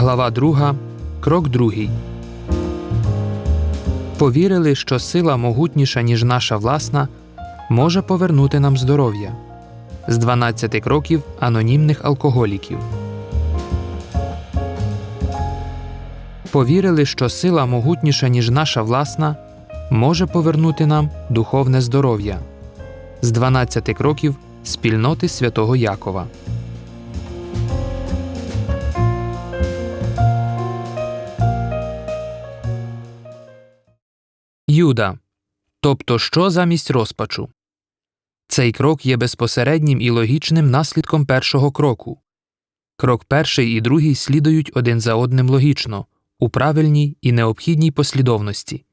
Глава 2, крок 2. Повірили, що сила могутніша, ніж наша власна, може повернути нам здоров'я. З 12 кроків анонімних алкоголіків. Повірили, що сила могутніша, ніж наша власна, може повернути нам духовне здоров'я. З 12 кроків спільноти святого Якова. Юда. Тобто що замість розпачу? Цей крок є безпосереднім і логічним наслідком першого кроку. Крок перший і другий слідують один за одним логічно, у правильній і необхідній послідовності.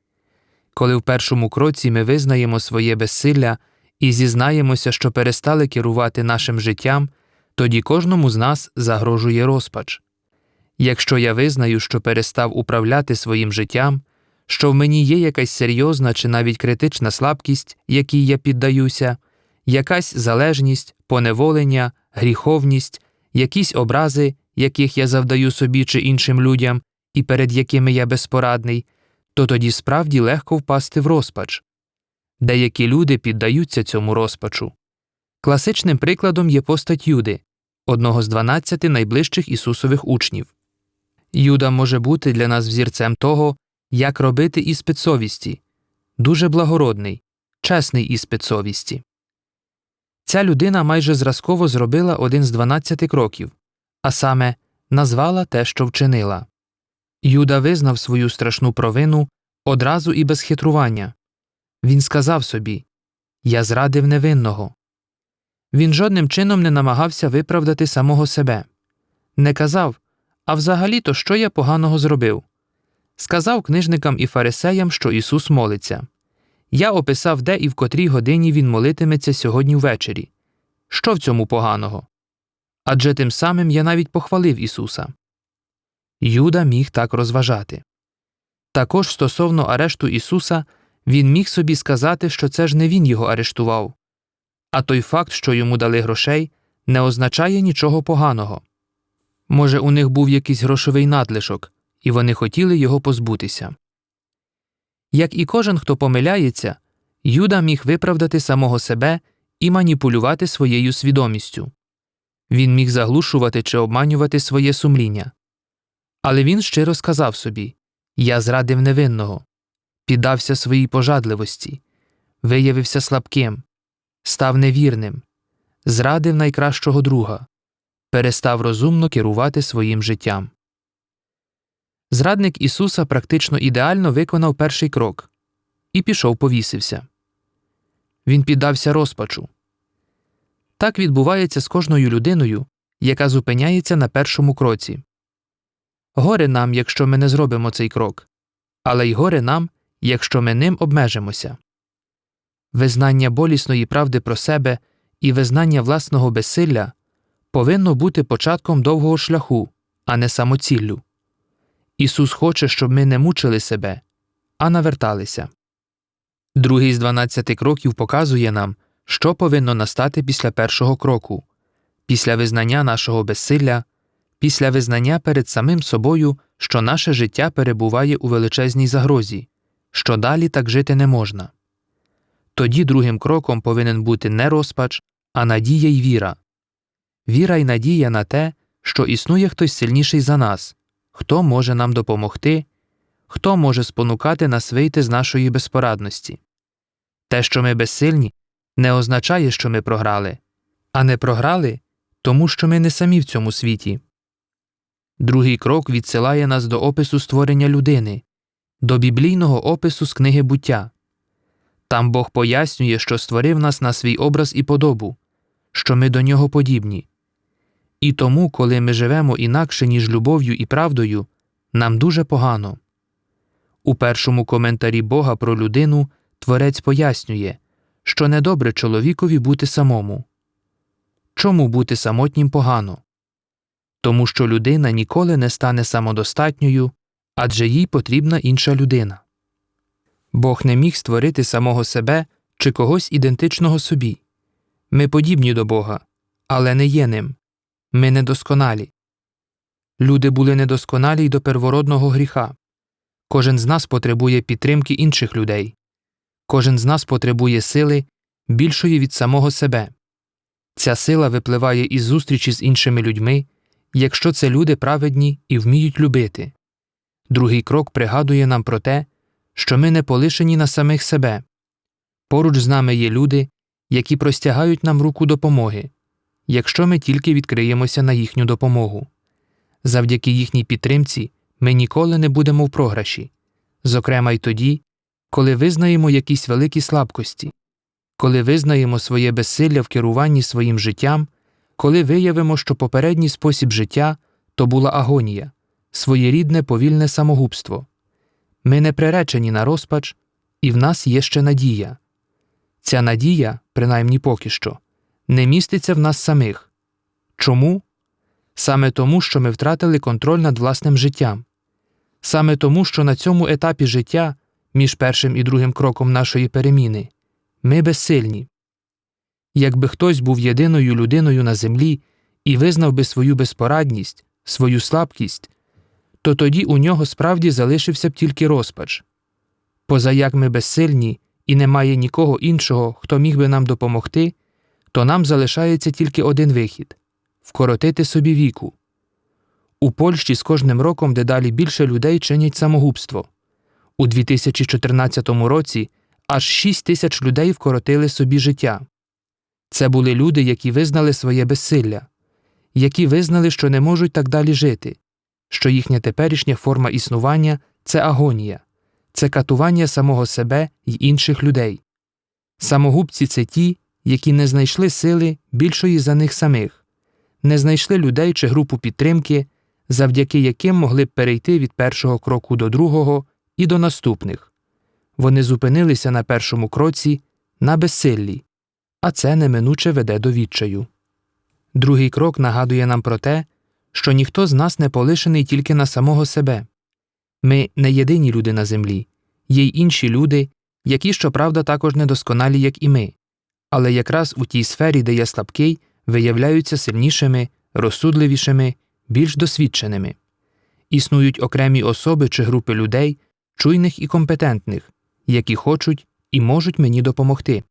Коли в першому кроці ми визнаємо своє безсилля і зізнаємося, що перестали керувати нашим життям, тоді кожному з нас загрожує розпач. Якщо я визнаю, що перестав управляти своїм життям, що в мені є якась серйозна чи навіть критична слабкість, якій я піддаюся, якась залежність, поневолення, гріховність, якісь образи, яких я завдаю собі чи іншим людям, і перед якими я безпорадний, то тоді справді легко впасти в розпач. Деякі люди піддаються цьому розпачу. Класичним прикладом є постать Юди, одного з дванадцяти найближчих Ісусових учнів. Юда може бути для нас взірцем того, як робити іспит совісті дуже благородний, чесний іспит совісті. Ця людина майже зразково зробила один з 12 кроків, а саме назвала те, що вчинила. Юда визнав свою страшну провину одразу і без хитрування. Він сказав собі Я зрадив невинного. Він жодним чином не намагався виправдати самого себе. Не казав А взагалі то що я поганого зробив? Сказав книжникам і фарисеям, що Ісус молиться. Я описав, де і в котрій годині Він молитиметься сьогодні ввечері. Що в цьому поганого? Адже тим самим я навіть похвалив Ісуса. Юда міг так розважати. Також стосовно арешту Ісуса, він міг собі сказати, що це ж не він його арештував, а той факт, що йому дали грошей, не означає нічого поганого. Може, у них був якийсь грошовий надлишок, і вони хотіли його позбутися. Як і кожен, хто помиляється, Юда міг виправдати самого себе і маніпулювати своєю свідомістю. Він міг заглушувати чи обманювати своє сумління. Але він щиро сказав собі Я зрадив невинного, піддався своїй пожадливості, виявився слабким, став невірним, зрадив найкращого друга, перестав розумно керувати своїм життям. Зрадник Ісуса практично ідеально виконав перший крок і пішов повісився. Він піддався розпачу. Так відбувається з кожною людиною, яка зупиняється на першому кроці. Горе нам, якщо ми не зробимо цей крок, але й горе нам, якщо ми ним обмежимося. Визнання болісної правди про себе і визнання власного безсилля повинно бути початком довгого шляху, а не самоціллю. Ісус хоче, щоб ми не мучили себе, а наверталися. Другий з 12 кроків показує нам, що повинно настати після першого кроку, після визнання нашого безсилля, після визнання перед самим собою, що наше життя перебуває у величезній загрозі, що далі так жити не можна. Тоді другим кроком повинен бути не розпач, а надія й віра. Віра й надія на те, що існує хтось сильніший за нас, хто може нам допомогти, хто може спонукати нас вийти з нашої безпорадності. Те, що ми безсильні, не означає, що ми програли, а не програли, тому що ми не самі в цьому світі. Другий крок відсилає нас до опису створення людини, до біблійного опису з книги буття. Там Бог пояснює, що створив нас на свій образ і подобу, що ми до нього подібні. І тому, коли ми живемо інакше, ніж любов'ю і правдою, нам дуже погано. У першому коментарі Бога про людину Творець пояснює, що недобре чоловікові бути самому. Чому бути самотнім погано? Тому що людина ніколи не стане самодостатньою, адже їй потрібна інша людина. Бог не міг створити самого себе чи когось ідентичного собі. Ми подібні до Бога, але не є ним. Ми недосконалі. Люди були недосконалі й до первородного гріха. Кожен з нас потребує підтримки інших людей. Кожен з нас потребує сили більшої від самого себе. Ця сила випливає із зустрічі з іншими людьми, якщо це люди праведні і вміють любити. Другий крок пригадує нам про те, що ми не полишені на самих себе. Поруч з нами є люди, які простягають нам руку допомоги, якщо ми тільки відкриємося на їхню допомогу. Завдяки їхній підтримці ми ніколи не будемо в програші, зокрема й тоді, коли визнаємо якісь великі слабкості, коли визнаємо своє безсилля в керуванні своїм життям, коли виявимо, що попередній спосіб життя то була агонія, своєрідне повільне самогубство. Ми не приречені на розпач, і в нас є ще надія. Ця надія, принаймні поки що, не міститься в нас самих. Чому? Саме тому, що ми втратили контроль над власним життям, саме тому, що на цьому етапі життя, між першим і другим кроком нашої переміни, ми безсильні. Якби хтось був єдиною людиною на землі і визнав би свою безпорадність, свою слабкість, то тоді у нього справді залишився б тільки розпач. Поза як ми безсильні і немає нікого іншого, хто міг би нам допомогти, то нам залишається тільки один вихід вкоротити собі віку. У Польщі з кожним роком дедалі більше людей чинять самогубство. У 2014 році аж 6 тисяч людей вкоротили собі життя. Це були люди, які визнали своє безсилля, які визнали, що не можуть так далі жити, що їхня теперішня форма існування це агонія, це катування самого себе й інших людей. Самогубці це ті, які не знайшли сили більшої за них самих, не знайшли людей чи групу підтримки, завдяки яким могли б перейти від першого кроку до другого і до наступних. Вони зупинилися на першому кроці на безсиллі, а це неминуче веде до відчаю. Другий крок нагадує нам про те, що ніхто з нас не полишений тільки на самого себе. Ми не єдині люди на землі, є й інші люди, які, щоправда, також недосконалі, як і ми, але якраз у тій сфері, де я слабкий, виявляються сильнішими, розсудливішими, більш досвідченими. Існують окремі особи чи групи людей, чуйних і компетентних, які хочуть і можуть мені допомогти.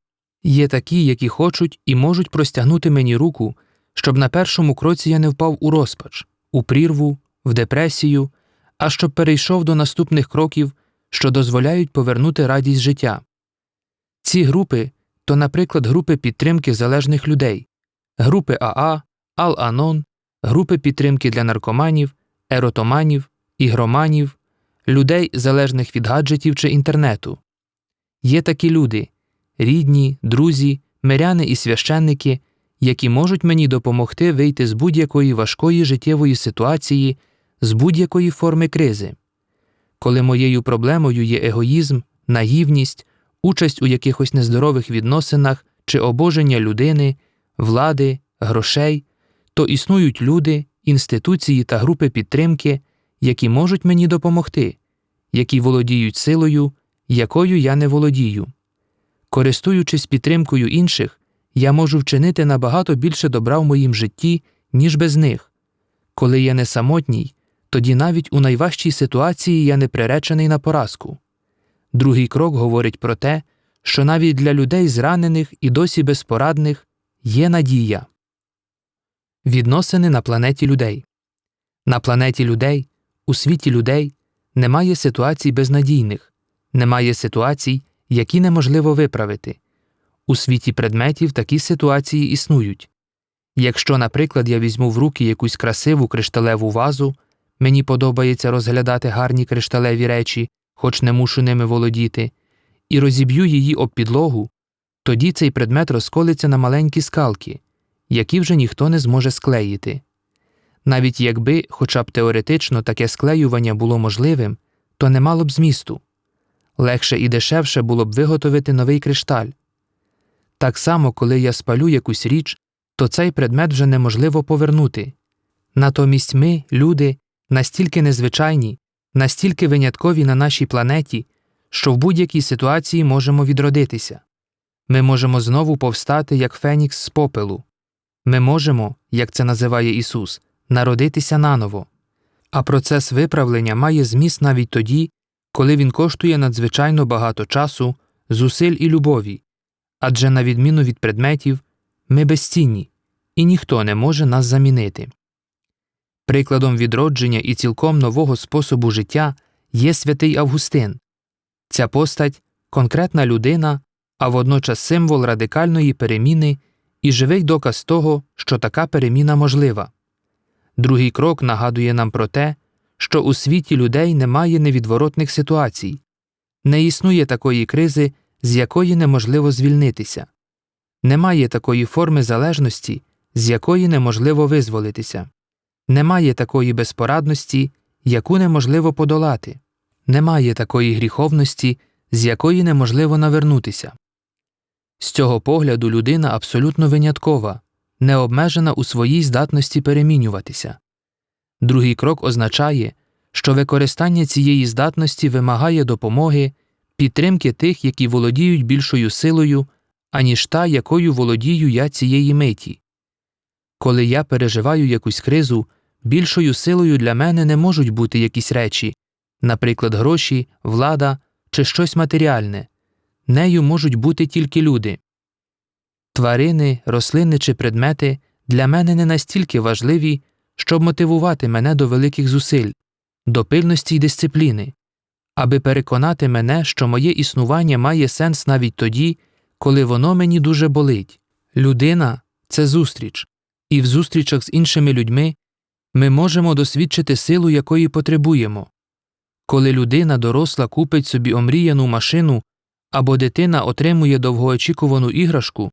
Є такі, які хочуть і можуть простягнути мені руку, щоб на першому кроці я не впав у розпач, у прірву, в депресію, а щоб перейшов до наступних кроків, що дозволяють повернути радість життя. Ці групи то, наприклад, групи підтримки залежних людей, групи АА, Ал-Анон, групи підтримки для наркоманів, еротоманів, ігроманів, людей, залежних від гаджетів чи інтернету. Є такі люди рідні, друзі, миряни і священники, які можуть мені допомогти вийти з будь-якої важкої життєвої ситуації, з будь-якої форми кризи. Коли моєю проблемою є егоїзм, наївність, участь у якихось нездорових відносинах чи обоження людини, влади, грошей, то існують люди, інституції та групи підтримки, які можуть мені допомогти, які володіють силою, якою я не володію. Користуючись підтримкою інших, я можу вчинити набагато більше добра в моїм житті, ніж без них. Коли я не самотній, тоді навіть у найважчій ситуації я не приречений на поразку. Другий крок говорить про те, що навіть для людей зранених і досі безпорадних є надія. Відносини на планеті людей. На планеті людей, у світі людей немає ситуацій безнадійних, немає ситуацій, які неможливо виправити. У світі предметів такі ситуації існують. Якщо, наприклад, я візьму в руки якусь красиву кришталеву вазу, мені подобається розглядати гарні кришталеві речі, хоч не мушу ними володіти, і розіб'ю її об підлогу, тоді цей предмет розколиться на маленькі скалки, які вже ніхто не зможе склеїти. Навіть якби, хоча б теоретично, таке склеювання було можливим, то не мало б змісту легше і дешевше було б виготовити новий кришталь. Так само, коли я спалю якусь річ, то цей предмет вже неможливо повернути. Натомість ми, люди, настільки незвичайні, настільки виняткові на нашій планеті, що в будь-якій ситуації можемо відродитися. Ми можемо знову повстати, як Фенікс з попелу. Ми можемо, як це називає Ісус, народитися наново. А процес виправлення має зміст навіть тоді, коли він коштує надзвичайно багато часу, зусиль і любові, адже, на відміну від предметів, ми безцінні, і ніхто не може нас замінити. Прикладом відродження і цілком нового способу життя є святий Августин. Ця постать конкретна людина, а водночас символ радикальної переміни і живий доказ того, що така переміна можлива. Другий крок нагадує нам про те, що у світі людей немає невідворотних ситуацій, не існує такої кризи, з якої неможливо звільнитися, немає такої форми залежності, з якої неможливо визволитися, немає такої безпорадності, яку неможливо подолати, немає такої гріховності, з якої неможливо навернутися. З цього погляду людина абсолютно виняткова, не обмежена у своїй здатності перемінюватися. Другий крок означає, що використання цієї здатності вимагає допомоги, підтримки тих, які володіють більшою силою, аніж та, якою володію я цієї миті. Коли я переживаю якусь кризу, більшою силою для мене не можуть бути якісь речі, наприклад, гроші, влада чи щось матеріальне, нею можуть бути тільки люди. Тварини, рослини чи предмети для мене не настільки важливі, щоб мотивувати мене до великих зусиль, до пильності й дисципліни, аби переконати мене, що моє існування має сенс навіть тоді, коли воно мені дуже болить. Людина це зустріч, і в зустрічах з іншими людьми ми можемо досвідчити силу, якої потребуємо. Коли людина доросла купить собі омріяну машину або дитина отримує довгоочікувану іграшку,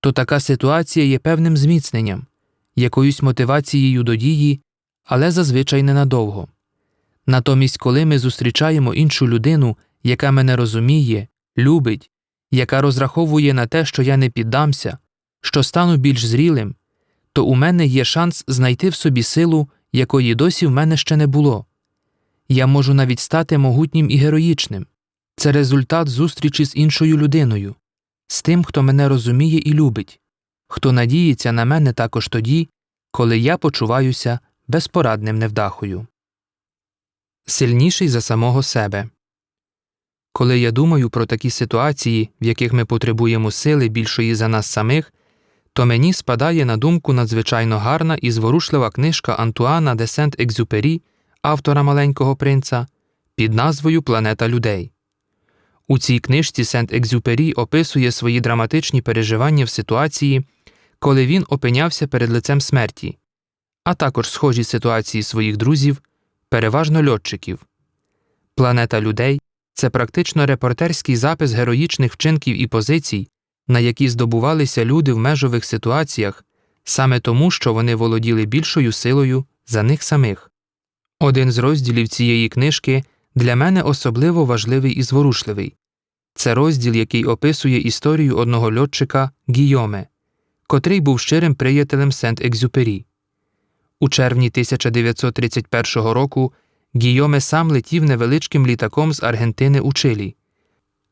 то така ситуація є певним зміцненням, якоюсь мотивацією до дії, але зазвичай ненадовго. Натомість, коли ми зустрічаємо іншу людину, яка мене розуміє, любить, яка розраховує на те, що я не піддамся, що стану більш зрілим, то у мене є шанс знайти в собі силу, якої досі в мене ще не було. Я можу навіть стати могутнім і героїчним. Це результат зустрічі з іншою людиною, з тим, хто мене розуміє і любить, хто надіється на мене також тоді, коли я почуваюся безпорадним невдахою. Сильніший за самого себе. Коли я думаю про такі ситуації, в яких ми потребуємо сили більшої за нас самих, то мені спадає на думку надзвичайно гарна і зворушлива книжка Антуана де Сент Екзюпері, автора маленького принца, під назвою Планета людей. У цій книжці Сент Екзюпері описує свої драматичні переживання в ситуації, коли він опинявся перед лицем смерті, а також схожі ситуації своїх друзів, переважно льотчиків. Планета людей це практично репортерський запис героїчних вчинків і позицій, на які здобувалися люди в межових ситуаціях, саме тому, що вони володіли більшою силою за них самих. Один з розділів цієї книжки для мене особливо важливий і зворушливий це розділ, який описує історію одного льотчика Гійоме, котрий був щирим приятелем Сент Екзюпері. У червні 1931 року Гійоме сам летів невеличким літаком з Аргентини у Чилі.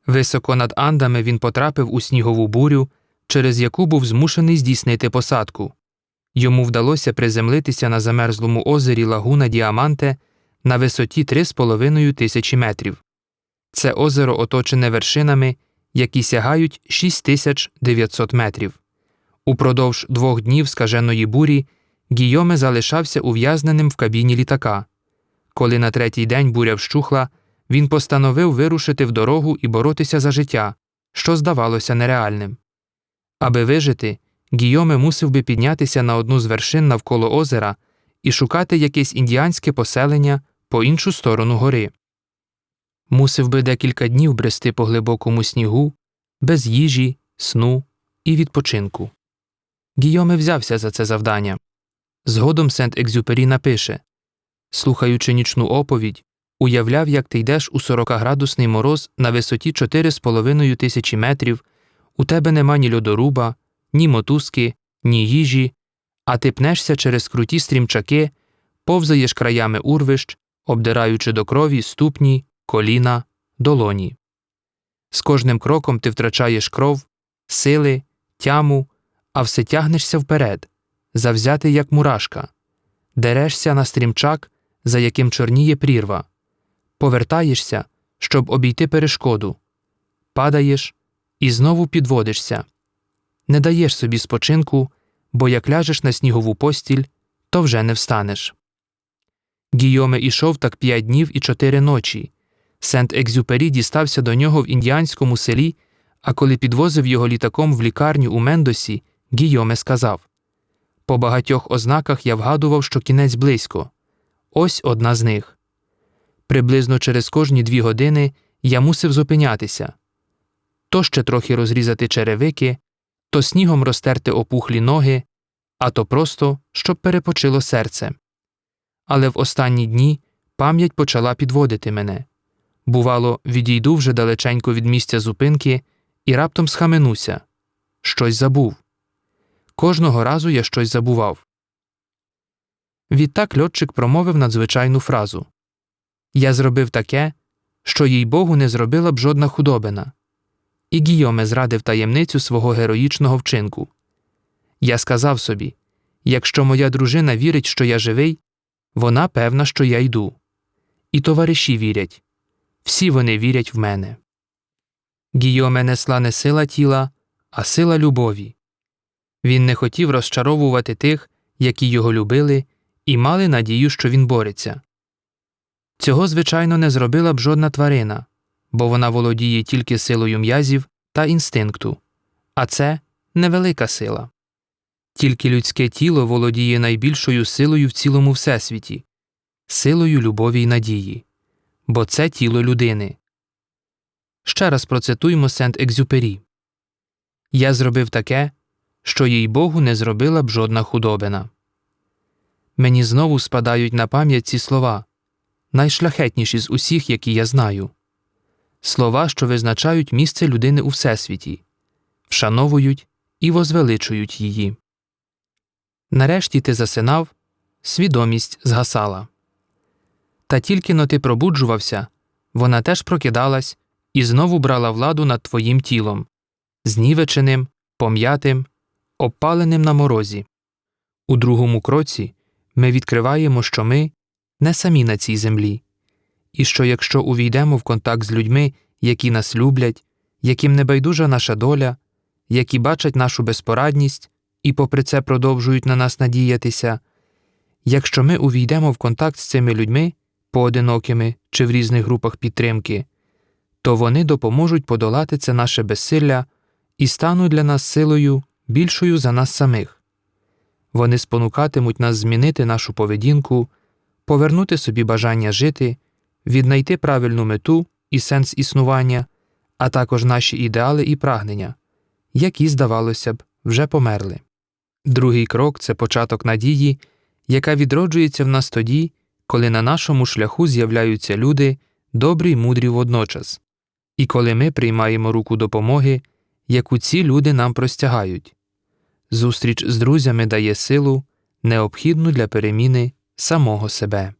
Високо над Андами він потрапив у снігову бурю, через яку був змушений здійснити посадку. Йому вдалося приземлитися на замерзлому озері Лагуна Діаманте на висоті 3,5 тисячі метрів. Це озеро оточене вершинами, які сягають 6900 метрів. Упродовж двох днів скаженої бурі Гійоме залишався ув'язненим в кабіні літака. Коли на третій день буря вщухла, він постановив вирушити в дорогу і боротися за життя, що здавалося нереальним. Аби вижити, Гійоме мусив би піднятися на одну з вершин навколо озера і шукати якесь індіанське поселення по іншу сторону гори. Мусив би декілька днів брести по глибокому снігу, без їжі, сну і відпочинку. Гійоме взявся за це завдання. Згодом Сент Екзюпері напише Слухаючи нічну оповідь, уявляв, як ти йдеш у 40-градусний мороз на висоті 4,5 тисячі метрів, у тебе нема ні льодоруба, ні мотузки, ні їжі, а ти пнешся через круті стрімчаки, повзаєш краями урвищ, обдираючи до крові ступні, коліна, долоні. З кожним кроком ти втрачаєш кров, сили, тяму, а все тягнешся вперед, завзятий як мурашка, дерешся на стрімчак, за яким чорніє прірва. Повертаєшся, щоб обійти перешкоду. Падаєш і знову підводишся. Не даєш собі спочинку, бо як ляжеш на снігову постіль, то вже не встанеш. Гійоме ішов так п'ять днів і чотири ночі. Сент Екзюпері дістався до нього в індіанському селі, а коли підвозив його літаком в лікарню у Мендосі, Гійоме сказав По багатьох ознаках я вгадував, що кінець близько. Ось одна з них. Приблизно через кожні дві години я мусив зупинятися то ще трохи розрізати черевики, то снігом розтерти опухлі ноги, а то просто, щоб перепочило серце. Але в останні дні пам'ять почала підводити мене. Бувало, відійду вже далеченько від місця зупинки і раптом схаменуся щось забув. Кожного разу я щось забував. Відтак льотчик промовив надзвичайну фразу Я зробив таке, що їй Богу не зробила б жодна худобина. І Гійоме зрадив таємницю свого героїчного вчинку. Я сказав собі якщо моя дружина вірить, що я живий, вона певна, що я йду. І товариші вірять всі вони вірять в мене. Гійоме несла не сила тіла, а сила любові. Він не хотів розчаровувати тих, які його любили, і мали надію, що він бореться. Цього, звичайно, не зробила б жодна тварина, бо вона володіє тільки силою м'язів та інстинкту, а це невелика сила. Тільки людське тіло володіє найбільшою силою в цілому всесвіті, силою любові й надії, бо це тіло людини. Ще раз процитуймо Сент Екзюпері Я зробив таке, що їй Богу не зробила б жодна худобина. Мені знову спадають на пам'ять ці слова, найшляхетніші з усіх, які я знаю слова, що визначають місце людини у всесвіті, вшановують і возвеличують її. Нарешті ти засинав, свідомість згасала. Та тільки но ти пробуджувався, вона теж прокидалась і знову брала владу над твоїм тілом, знівеченим, пом'ятим, обпаленим на морозі. У другому кроці ми відкриваємо, що ми не самі на цій землі, і що якщо увійдемо в контакт з людьми, які нас люблять, яким не байдужа наша доля, які бачать нашу безпорадність і, попри це, продовжують на нас надіятися, якщо ми увійдемо в контакт з цими людьми, поодинокими чи в різних групах підтримки, то вони допоможуть подолати це наше безсилля і стануть для нас силою більшою за нас самих. Вони спонукатимуть нас змінити нашу поведінку, повернути собі бажання жити, віднайти правильну мету і сенс існування, а також наші ідеали і прагнення, які, здавалося б, вже померли. Другий крок це початок надії, яка відроджується в нас тоді, коли на нашому шляху з'являються люди, добрі й мудрі водночас, і коли ми приймаємо руку допомоги, яку ці люди нам простягають. Зустріч з друзями дає силу, необхідну для переміни самого себе.